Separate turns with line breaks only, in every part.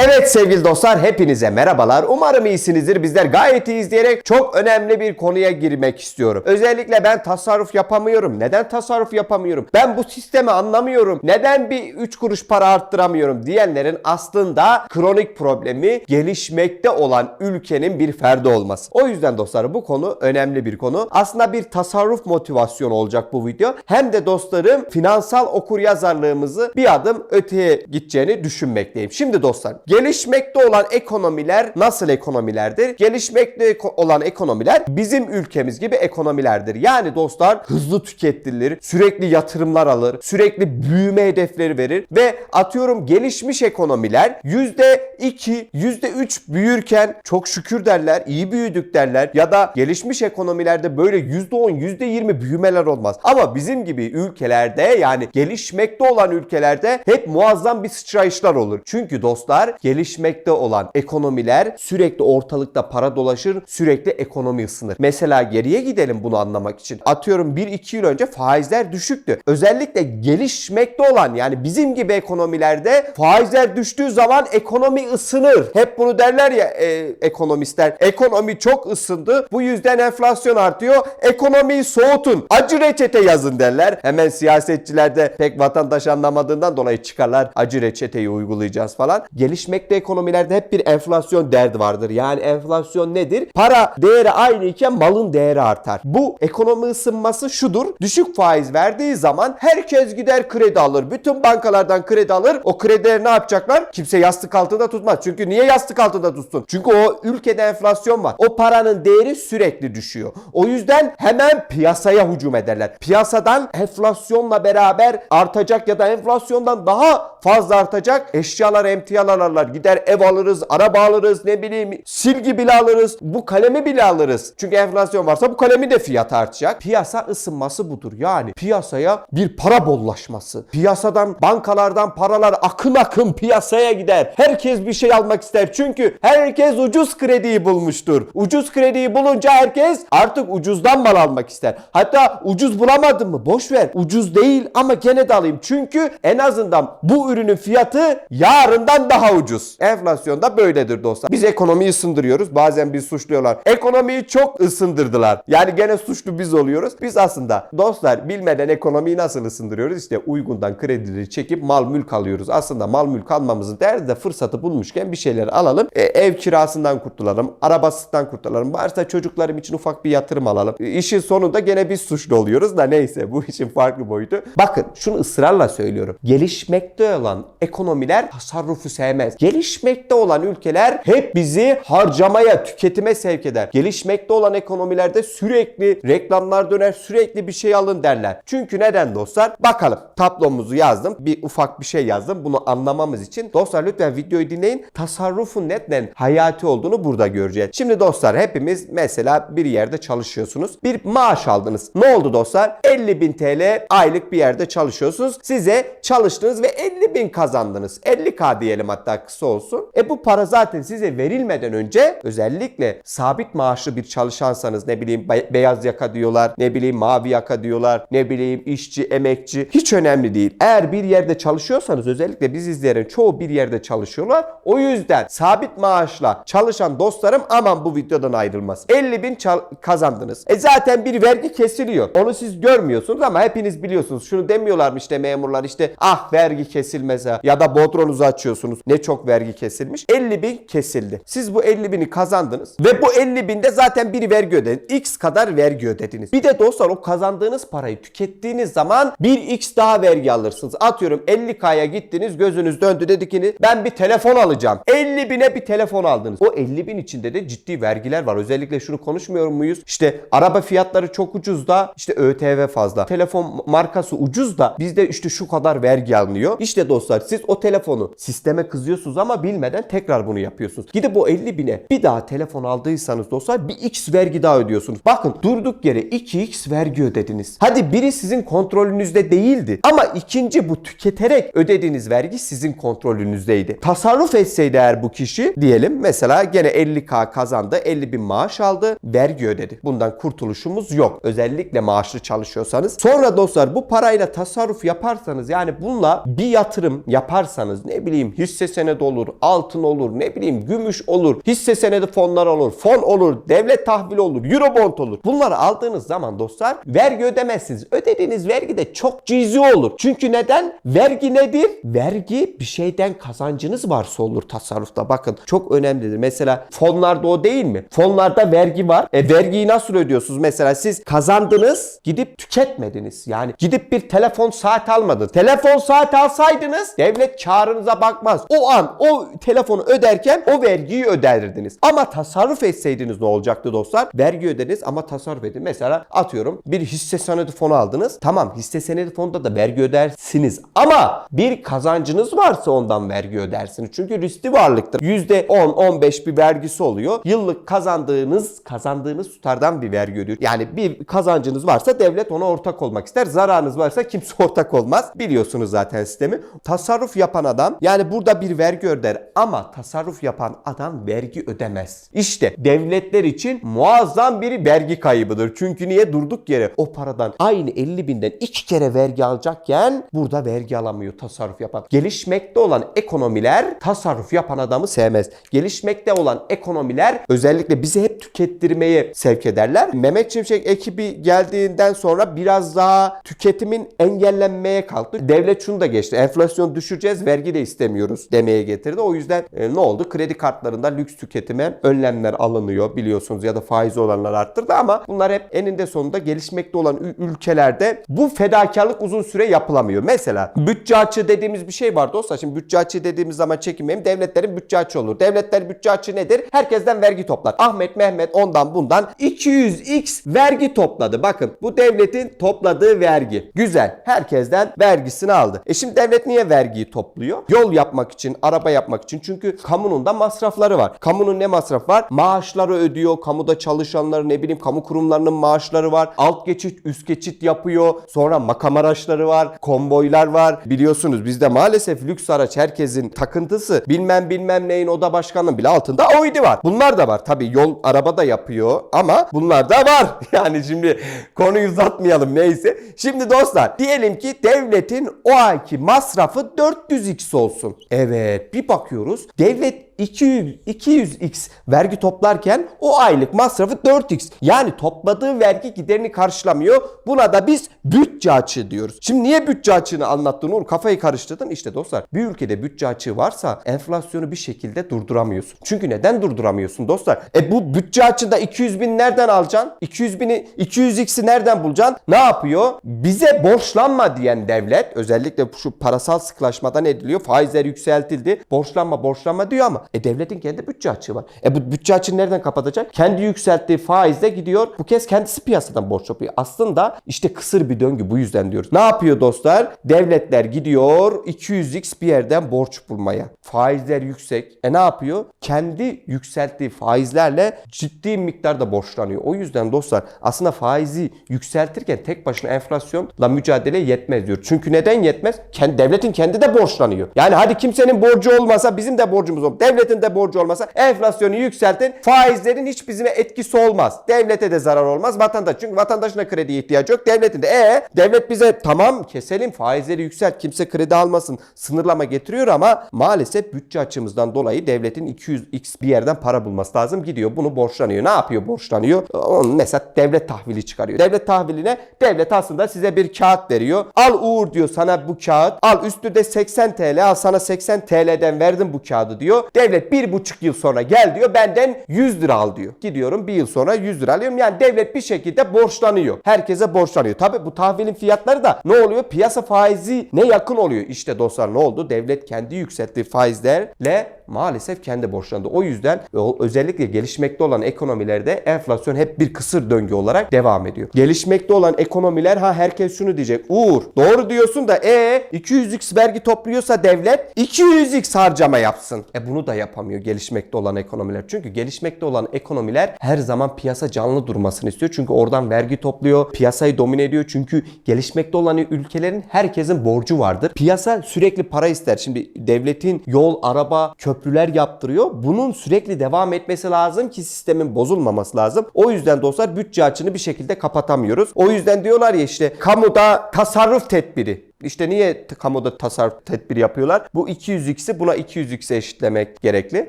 Evet sevgili dostlar hepinize merhabalar. Umarım iyisinizdir. Bizler gayet iyiyiz diyerek çok önemli bir konuya girmek istiyorum. Özellikle ben tasarruf yapamıyorum. Neden tasarruf yapamıyorum? Ben bu sistemi anlamıyorum. Neden bir 3 kuruş para arttıramıyorum diyenlerin aslında kronik problemi gelişmekte olan ülkenin bir ferdi olması. O yüzden dostlar bu konu önemli bir konu. Aslında bir tasarruf motivasyonu olacak bu video. Hem de dostlarım finansal okuryazarlığımızı bir adım öteye gideceğini düşünmekteyim. Şimdi dostlar gelişmekte olan ekonomiler nasıl ekonomilerdir? Gelişmekte olan ekonomiler bizim ülkemiz gibi ekonomilerdir. Yani dostlar hızlı tüketilir, sürekli yatırımlar alır, sürekli büyüme hedefleri verir ve atıyorum gelişmiş ekonomiler %2, %3 büyürken çok şükür derler, iyi büyüdük derler ya da gelişmiş ekonomilerde böyle %10, %20 büyümeler olmaz. Ama bizim gibi ülkelerde yani gelişmekte olan ülkelerde hep muazzam bir sıçrayışlar olur. Çünkü dostlar gelişmekte olan ekonomiler sürekli ortalıkta para dolaşır, sürekli ekonomi ısınır. Mesela geriye gidelim bunu anlamak için. Atıyorum 1-2 yıl önce faizler düşüktü. Özellikle gelişmekte olan yani bizim gibi ekonomilerde faizler düştüğü zaman ekonomi ısınır. Hep bunu derler ya e, ekonomistler. Ekonomi çok ısındı. Bu yüzden enflasyon artıyor. Ekonomiyi soğutun. Acı reçete yazın derler. Hemen siyasetçiler de pek vatandaş anlamadığından dolayı çıkarlar. Acı reçeteyi uygulayacağız falan. Gelişmekte ekonomilerde hep bir enflasyon derdi vardır. Yani enflasyon nedir? Para değeri aynı iken malın değeri artar. Bu ekonomi ısınması şudur. Düşük faiz verdiği zaman herkes gider kredi alır. Bütün bankalardan kredi alır. O kredileri ne yapacaklar? Kimse yastık altında tutmaz. Çünkü niye yastık altında tutsun? Çünkü o ülkede enflasyon var. O paranın değeri sürekli düşüyor. O yüzden hemen piyasaya hücum ederler. Piyasadan enflasyonla beraber artacak ya da enflasyondan daha fazla artacak eşyalar, emtialar alırlar. Gider ev alırız, araba alırız, ne bileyim silgi bile alırız. Bu kalemi bile alırız. Çünkü enflasyon varsa bu kalemi de fiyat artacak. Piyasa ısınması budur. Yani piyasaya bir para bollaşması. Piyasadan, bankalardan paralar akın akın piyasaya gider. Herkes bir şey almak ister. Çünkü herkes ucuz krediyi bulmuştur. Ucuz krediyi bulunca herkes artık ucuzdan mal almak ister. Hatta ucuz bulamadın mı? Boş ver. Ucuz değil ama gene de alayım. Çünkü en azından bu ürünün fiyatı yarından daha ucuz. Enflasyon da böyledir dostlar. Biz ekonomiyi ısındırıyoruz. Bazen biz suçluyorlar. Ekonomiyi çok ısındırdılar. Yani gene suçlu biz oluyoruz. Biz aslında dostlar bilmeden ekonomiyi nasıl ısındırıyoruz? İşte uygundan kredileri çekip mal mülk alıyoruz. Aslında mal mülk almamızın derdi de fırsatı bulmuşken bir şeyler alalım. E, ev kirasından kurtulalım. Arabasından kurtulalım. Varsa çocuklarım için ufak bir yatırım alalım. E, işin sonunda gene biz suçlu oluyoruz da neyse bu işin farklı boyutu. Bakın şunu ısrarla söylüyorum. Gelişmekte olan ekonomiler tasarrufu sevmez. Gelişmekte olan ülkeler hep bizi harcamaya, tüketime sevk eder. Gelişmekte olan ekonomilerde sürekli reklamlar döner, sürekli bir şey alın derler. Çünkü neden dostlar? Bakalım tablomuzu yazdım. Bir ufak bir şey yazdım. Bunu anlamamız için dostlar lütfen videoyu dinleyin. Tasarrufun neden hayati olduğunu burada göreceğiz. Şimdi dostlar hepimiz mesela bir yerde çalışıyorsunuz. Bir maaş aldınız. Ne oldu dostlar? 50 bin TL aylık bir yerde çalışıyorsunuz. Size çalıştınız ve 50 bin kazandınız. 50k diyelim hatta kısa olsun. E bu para zaten size verilmeden önce özellikle sabit maaşlı bir çalışansanız ne bileyim be- beyaz yaka diyorlar, ne bileyim mavi yaka diyorlar, ne bileyim işçi, emekçi hiç önemli değil. Eğer bir yerde çalışıyorsanız özellikle biz izleyen çoğu bir yerde çalışıyorlar. O yüzden sabit maaşla çalışan dostlarım aman bu videodan ayrılmaz. 50 bin kazandınız. E zaten bir vergi kesiliyor. Onu siz görmüyorsunuz ama hepiniz biliyorsunuz. Şunu demiyorlarmış işte memurlar işte ah vergi kesilmez ha. ya da bodronuzu açıyorsunuz. Ne çok vergi kesilmiş. 50 bin kesildi. Siz bu 50 bini kazandınız ve bu 50 binde zaten bir vergi ödediniz. X kadar vergi ödediniz. Bir de dostlar o kazandığınız parayı tükettiğiniz zaman bir X daha vergi alırsınız. Atıyorum 50K'ya gittiniz gözünüz döndü dedi ki ben bir telefon alacağım. 50 bine bir telefon aldınız. O 50 bin içinde de ciddi vergiler var. Özellikle şunu konuşmuyor muyuz? İşte araba fiyatları çok ucuz da işte ÖTV fazla. Telefon markası ucuz da bizde işte şu kadar vergi alınıyor. İşte dostlar siz o telefonu sisteme kızıyorsunuz ama bilmeden tekrar bunu yapıyorsunuz. Gidip o 50 bine bir daha telefon aldıysanız dostlar bir X vergi daha ödüyorsunuz. Bakın durduk yere 2X vergi ödediniz. Hadi biri sizin kontrolünüzde değildi ama ikinci bu tüketerek ödediğiniz vergi sizin kontrolünüzdeydi. Tasarruf etseydi eğer bu kişi diyelim mesela gene 50k kazandı 50 bin maaş aldı vergi ödedi. Bundan kurtuluşumuz yok. Özellikle maaşlı çalışıyorsanız. Sonra dostlar bu parayla tasarruf yaparsanız yani bununla bir yatırım yaparsanız ne bileyim hisse senedi senedi olur, altın olur, ne bileyim gümüş olur, hisse senedi fonlar olur, fon olur, devlet tahvili olur, eurobond olur. Bunları aldığınız zaman dostlar vergi ödemezsiniz. Ödediğiniz vergi de çok cüzi olur. Çünkü neden? Vergi nedir? Vergi bir şeyden kazancınız varsa olur tasarrufta. Bakın çok önemlidir. Mesela fonlarda o değil mi? Fonlarda vergi var. E vergiyi nasıl ödüyorsunuz? Mesela siz kazandınız gidip tüketmediniz. Yani gidip bir telefon saat almadınız. Telefon saat alsaydınız devlet karınıza bakmaz. O an o telefonu öderken o vergiyi öderdiniz. Ama tasarruf etseydiniz ne olacaktı dostlar? Vergi ödediniz ama tasarruf edin. Mesela atıyorum bir hisse senedi fonu aldınız. Tamam hisse senedi fonda da vergi ödersiniz. Ama bir kazancınız varsa ondan vergi ödersiniz. Çünkü riskli varlıktır. %10-15 bir vergisi oluyor. Yıllık kazandığınız kazandığınız tutardan bir vergi ödüyor. Yani bir kazancınız varsa devlet ona ortak olmak ister. Zararınız varsa kimse ortak olmaz. Biliyorsunuz zaten sistemi. Tasarruf yapan adam yani burada bir vergi öder ama tasarruf yapan adam vergi ödemez. İşte devletler için muazzam bir vergi kaybıdır. Çünkü niye durduk yere o paradan aynı 50 binden iki kere vergi alacakken burada vergi alamıyor tasarruf yapan. Gelişmekte olan ekonomiler tasarruf yapan adamı sevmez. Gelişmekte olan ekonomiler özellikle bizi hep tükettirmeye sevk ederler. Mehmet Şimşek ekibi geldiğinden sonra biraz daha tüketimin engellenmeye kalktı. Devlet şunu da geçti. Enflasyon düşüreceğiz, vergi de istemiyoruz demeye getirdi. O yüzden e, ne oldu? Kredi kartlarında lüks tüketime önlemler alınıyor biliyorsunuz ya da faiz olanlar arttırdı ama bunlar hep eninde sonunda gelişmekte olan ülkelerde bu fedakarlık uzun süre yapılamıyor. Mesela bütçe açığı dediğimiz bir şey var dostlar. Şimdi bütçe açığı dediğimiz zaman çekinmeyin. Devletlerin bütçe açığı olur. Devletler bütçe açığı nedir? Herkesten vergi toplar. Ahmet Mehmet ondan bundan 200x vergi topladı. Bakın bu devletin topladığı vergi. Güzel. Herkesten vergisini aldı. E şimdi devlet niye vergiyi topluyor? Yol yapmak için, araba yapmak için. Çünkü kamunun da masrafları var. Kamunun ne masraf var? Maaşları ödüyor. Kamuda çalışanları ne bileyim kamu kurumlarının maaşları var. Alt geçit, üst geçit yapıyor. Sonra makam araçları var. Konvoylar var. Biliyorsunuz bizde maalesef lüks araç herkesin takıntısı. Bilmem bilmem neyin oda başkanının bile altında Audi var. Bunlar da var. Tabii yol araba da yapıyor ama bunlar da var. Yani şimdi konuyu uzatmayalım neyse. Şimdi dostlar diyelim ki devletin o ayki masrafı 400x olsun. Evet bir bakıyoruz. Devlet 200 200x vergi toplarken o aylık masrafı 4x. Yani topladığı vergi giderini karşılamıyor. Buna da biz bütçe açığı diyoruz. Şimdi niye bütçe açığını anlattın Uğur? Kafayı karıştırdın. İşte dostlar bir ülkede bütçe açığı varsa enflasyonu bir şekilde durduramıyorsun. Çünkü neden durduramıyorsun dostlar? E bu bütçe açığında 200 bin nereden alacaksın? 200 bini 200x'i nereden bulacaksın? Ne yapıyor? Bize borçlanma diyen devlet özellikle şu parasal sıklaşmadan ediliyor. Faizler yükseltildi. Borçlanma borçlanma diyor ama e devletin kendi bütçe açığı var. E bu bütçe açığını nereden kapatacak? Kendi yükselttiği faizle gidiyor. Bu kez kendisi piyasadan borç yapıyor. Aslında işte kısır bir döngü bu yüzden diyoruz. Ne yapıyor dostlar? Devletler gidiyor 200x bir yerden borç bulmaya. Faizler yüksek. E ne yapıyor? Kendi yükselttiği faizlerle ciddi miktarda borçlanıyor. O yüzden dostlar aslında faizi yükseltirken tek başına enflasyonla mücadele yetmez diyor. Çünkü neden yetmez? Kendi, devletin kendi de borçlanıyor. Yani hadi kimsenin borcu olmasa bizim de borcumuz olur. Devletin de borcu olmasa enflasyonu yükseltin. Faizlerin hiç bizime etkisi olmaz. Devlete de zarar olmaz. Vatandaş çünkü vatandaşın da krediye ihtiyacı yok. Devletin de e devlet bize tamam keselim faizleri yükselt kimse kredi almasın sınırlama getiriyor ama maalesef bütçe açımızdan dolayı devletin 200x bir yerden para bulması lazım. Gidiyor bunu borçlanıyor. Ne yapıyor borçlanıyor? Onun mesela devlet tahvili çıkarıyor. Devlet tahviline devlet aslında size bir kağıt veriyor. Al Uğur diyor sana bu kağıt. Al üstü de 80 TL. Al sana 80 TL'den verdim bu kağıdı diyor. Devlet bir buçuk yıl sonra gel diyor benden 100 lira al diyor. Gidiyorum bir yıl sonra 100 lira alıyorum. Yani devlet bir şekilde borçlanıyor. Herkese borçlanıyor. Tabi bu tahvilin fiyatları da ne oluyor? Piyasa faizi ne yakın oluyor. İşte dostlar ne oldu? Devlet kendi yükselttiği faizlerle maalesef kendi borçlandı. O yüzden o- özellikle gelişmekte olan ekonomilerde enflasyon hep bir kısır döngü olarak devam ediyor. Gelişmekte olan ekonomiler ha herkes şunu diyecek. Uğur doğru diyorsun da e 200x vergi topluyorsa devlet 200x harcama yapsın. E bunu da yapamıyor gelişmekte olan ekonomiler. Çünkü gelişmekte olan ekonomiler her zaman piyasa canlı durmasını istiyor. Çünkü oradan vergi topluyor, piyasayı domine ediyor. Çünkü gelişmekte olan ülkelerin herkesin borcu vardır. Piyasa sürekli para ister. Şimdi devletin yol, araba, köprüler yaptırıyor. Bunun sürekli devam etmesi lazım ki sistemin bozulmaması lazım. O yüzden dostlar bütçe açığını bir şekilde kapatamıyoruz. O yüzden diyorlar ya işte kamuda tasarruf tedbiri. İşte niye kamuda tasarruf tedbiri yapıyorlar? Bu 200x'i buna 200x'e eşitlemek gerekli.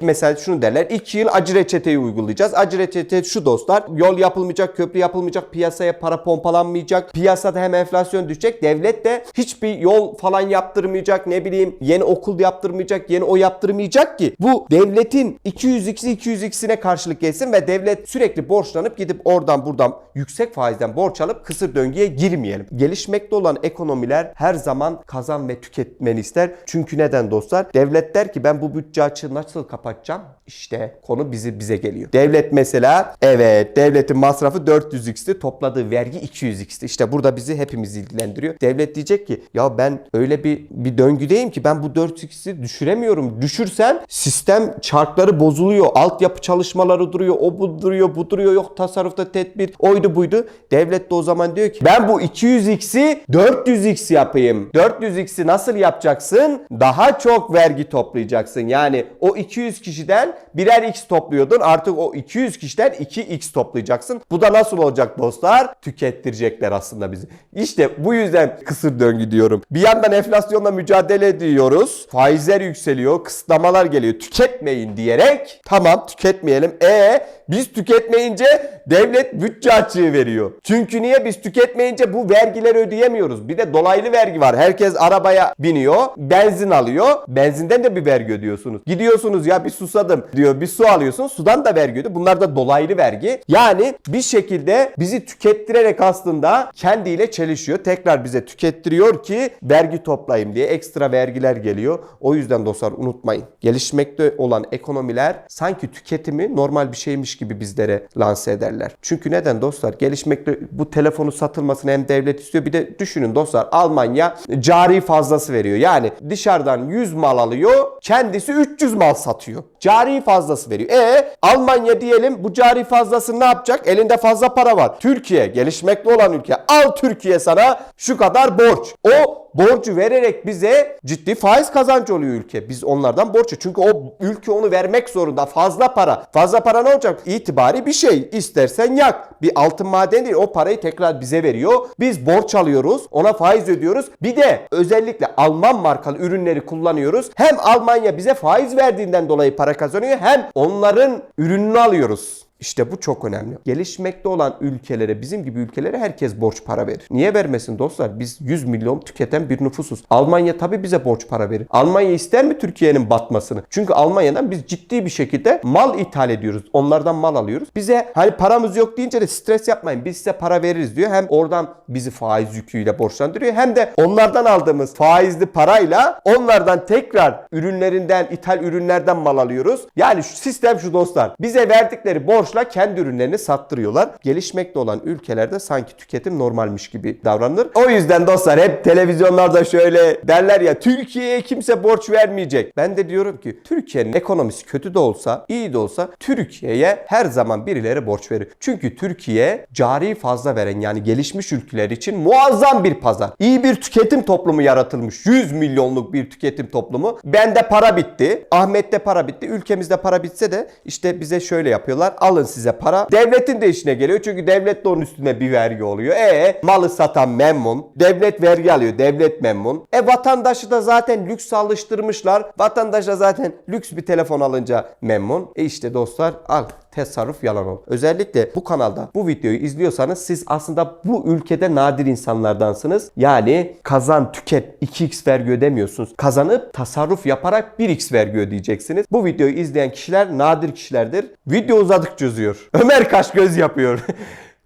Mesela şunu derler. 2 yıl acı reçeteyi uygulayacağız. Acı reçete şu dostlar. Yol yapılmayacak, köprü yapılmayacak, piyasaya para pompalanmayacak. Piyasada hem enflasyon düşecek. Devlet de hiçbir yol falan yaptırmayacak. Ne bileyim yeni okul yaptırmayacak, yeni o yaptırmayacak ki. Bu devletin 200x'i 200x'ine karşılık gelsin ve devlet sürekli borçlanıp gidip oradan buradan yüksek faizden borç alıp kısır döngüye girmeyelim. Gelişmekte olan ekonomiler her zaman kazan ve tüketmeni ister. Çünkü neden dostlar? Devlet der ki ben bu bütçe açığı nasıl kapatacağım? İşte konu bizi bize geliyor. Devlet mesela evet devletin masrafı 400x'ti topladığı vergi 200x'ti. İşte burada bizi hepimiz ilgilendiriyor. Devlet diyecek ki ya ben öyle bir bir döngüdeyim ki ben bu 400x'i düşüremiyorum. Düşürsem sistem çarkları bozuluyor. Altyapı çalışmaları duruyor. O bu duruyor, bu duruyor. Yok tasarrufta tedbir oydu buydu. Devlet de o zaman diyor ki ben bu 200x'i 400x yapayım. 400x'i nasıl yapacaksın? Daha çok vergi toplayacaksın. Yani o 200 kişiden birer x topluyordun. Artık o 200 kişiden 2x toplayacaksın. Bu da nasıl olacak dostlar? Tükettirecekler aslında bizi. İşte bu yüzden kısır döngü diyorum. Bir yandan enflasyonla mücadele ediyoruz. Faizler yükseliyor. Kısıtlamalar geliyor. Tüketmeyin diyerek tamam tüketmeyelim. E biz tüketmeyince devlet bütçe açığı veriyor. Çünkü niye biz tüketmeyince bu vergileri ödeyemiyoruz. Bir de dolaylı vergi var. Herkes arabaya biniyor, benzin alıyor. Benzinden de bir vergi ödüyorsunuz. Gidiyorsunuz ya bir susadım diyor. Bir su alıyorsun. Sudan da vergi ödüyor. Bunlar da dolaylı vergi. Yani bir şekilde bizi tükettirerek aslında kendiyle çelişiyor. Tekrar bize tükettiriyor ki vergi toplayayım diye ekstra vergiler geliyor. O yüzden dostlar unutmayın. Gelişmekte olan ekonomiler sanki tüketimi normal bir şeymiş gibi bizlere lanse ederler. Çünkü neden dostlar? Gelişmekte bu telefonu satılmasını hem devlet istiyor. Bir de düşünün dostlar Almanya cari fazlası veriyor. Yani dışarıdan 100 mal alıyor. Kendisi 300 mal satıyor. Cari fazlası veriyor. E Almanya diyelim bu cari fazlasını ne yapacak? Elinde fazla para var. Türkiye gelişmekte olan ülke. Al Türkiye sana şu kadar borç. O borcu vererek bize ciddi faiz kazancı oluyor ülke. Biz onlardan borç Çünkü o ülke onu vermek zorunda. Fazla para. Fazla para ne olacak? İtibari bir şey. İstersen yak. Bir altın maden değil. O parayı tekrar bize veriyor. Biz borç alıyoruz. Ona faiz ödüyoruz. Bir de özellikle Alman markalı ürünleri kullanıyoruz. Hem Almanya bize faiz verdiğinden dolayı para kazanıyor. Hem onların ürününü alıyoruz. İşte bu çok önemli. Gelişmekte olan ülkelere, bizim gibi ülkelere herkes borç para verir. Niye vermesin dostlar? Biz 100 milyon tüketen bir nüfusuz. Almanya tabii bize borç para verir. Almanya ister mi Türkiye'nin batmasını? Çünkü Almanya'dan biz ciddi bir şekilde mal ithal ediyoruz. Onlardan mal alıyoruz. Bize hani paramız yok deyince de stres yapmayın. Biz size para veririz diyor. Hem oradan bizi faiz yüküyle borçlandırıyor. Hem de onlardan aldığımız faizli parayla onlardan tekrar ürünlerinden, ithal ürünlerden mal alıyoruz. Yani şu sistem şu dostlar. Bize verdikleri borçla kendi ürünlerini sattırıyorlar. Gelişmekte olan ülkelerde sanki tüketim normalmiş gibi davranılır. O yüzden dostlar hep televizyonlarda şöyle derler ya Türkiye'ye kimse borç vermeyecek. Ben de diyorum ki Türkiye'nin ekonomisi kötü de olsa, iyi de olsa Türkiye'ye her zaman birileri borç verir. Çünkü Türkiye cari fazla veren yani gelişmiş ülkeler için muazzam bir pazar. İyi bir tüketim toplumu yaratılmış. 100 milyonluk bir tüketim toplumu. Bende para bitti. Ahmet'te para bitti. Ülkemizde para bitse de işte bize şöyle yapıyorlar. Alın size para. Devletin de işine geliyor. Çünkü devlet de onun üstüne bir vergi oluyor. E malı satan memnun. Devlet vergi alıyor. Devlet memnun. E vatandaşı da zaten lüks alıştırmışlar. Vatandaş da zaten lüks bir telefon alınca memnun. E işte dostlar al tasarruf yalan ol. Özellikle bu kanalda bu videoyu izliyorsanız siz aslında bu ülkede nadir insanlardansınız. Yani kazan tüket 2x vergi ödemiyorsunuz. Kazanıp tasarruf yaparak 1x vergi ödeyeceksiniz. Bu videoyu izleyen kişiler nadir kişilerdir. Video uzadıkça uzuyor. Ömer kaş göz yapıyor.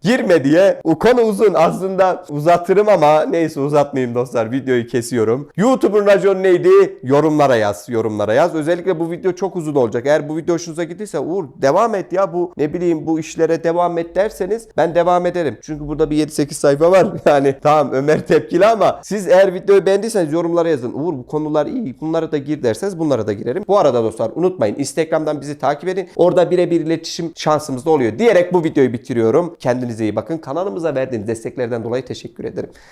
Girme diye. O konu uzun. Aslında uzatırım ama neyse uzatmayayım dostlar. Videoyu kesiyorum. YouTube'un raconu neydi? Yorumlara yaz. Yorumlara yaz. Özellikle bu video çok uzun olacak. Eğer bu video hoşunuza gittiyse Uğur devam et ya bu ne bileyim bu işlere devam et derseniz ben devam ederim. Çünkü burada bir 7-8 sayfa var. Yani tamam Ömer tepkili ama siz eğer videoyu beğendiyseniz yorumlara yazın. Uğur bu konular iyi. Bunlara da gir derseniz bunlara da girerim. Bu arada dostlar unutmayın Instagram'dan bizi takip edin. Orada birebir iletişim şansımız da oluyor. Diyerek bu videoyu bitiriyorum. Kendinize iyi bakın. Kanalımıza verdiğiniz desteklerden dolayı teşekkür ederim.